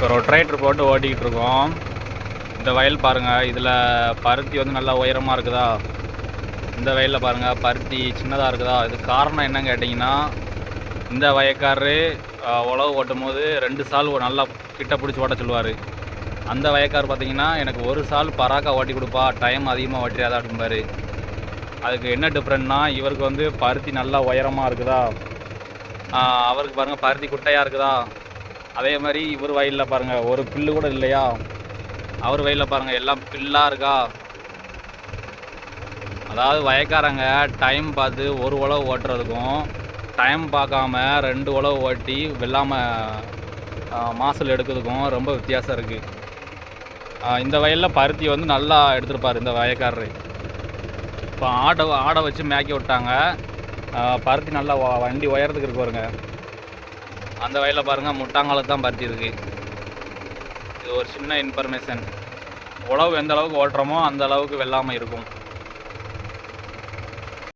இப்போ ரொட்ரேட்டர் போட்டு ஓட்டிக்கிட்டு இருக்கோம். இந்த வயல் பாருங்கள் இதில் பருத்தி வந்து நல்லா உயரமாக இருக்குதா? இந்த வயலில் பாருங்கள் பருத்தி சின்னதாக இருக்குதா? இது காரணம் என்னன்னு கேட்டிங்கன்னா இந்த வயக்காரரு உழவு ஓட்டும் போது ரெண்டு சால் ஒரு நல்லா கிட்ட பிடிச்சி ஓட்ட சொல்லுவார். அந்த வயக்கார் பார்த்தீங்கன்னா எனக்கு ஒரு சால் பராக்கா ஓட்டி கொடுப்பா டைம் அதிகமாக ஓட்டிடாதா அப்படிம்பாரு. அதுக்கு என்ன டிஃப்ரெண்ட்னா இவருக்கு வந்து பருத்தி நல்லா உயரமாக இருக்குதா? அவருக்கு பாருங்கள் பருத்தி குட்டையாக இருக்குதா? அதே மாதிரி இவர் வயலில் பாருங்கள் ஒரு பில்லு கூட இல்லையா? அவர் வயலில் பாருங்கள் எல்லாம் பில்லாக இருக்கா? அதாவது வயக்காரங்க டைம் பார்த்து ஒரு உழவு ஓட்டுறதுக்கும் டைம் பார்க்காம ரெண்டு உழவு ஓட்டி வெள்ளாமல் மாசல் எடுக்கிறதுக்கும் ரொம்ப வித்தியாசம் இருக்குது இந்த வயலில் பருத்தி வந்து நல்லா எடுத்திருப்பார் இந்த வயக்காரரு. இப்போ ஆடை ஆடை வச்சு மேய்க்க விட்டாங்க. பருத்தி நல்லா வண்டி உயரத்துக்கு இருக்கு பாருங்க. அந்த வயலில் பாருங்கள் முட்டாங்காலத்து தான் பருத்தி இருக்குது இது ஒரு சின்ன இன்ஃபர்மேஷன் உழவு எந்த அளவுக்கு ஓட்டுறோமோ அந்த அளவுக்கு வெள்ளாமை இருக்கும்.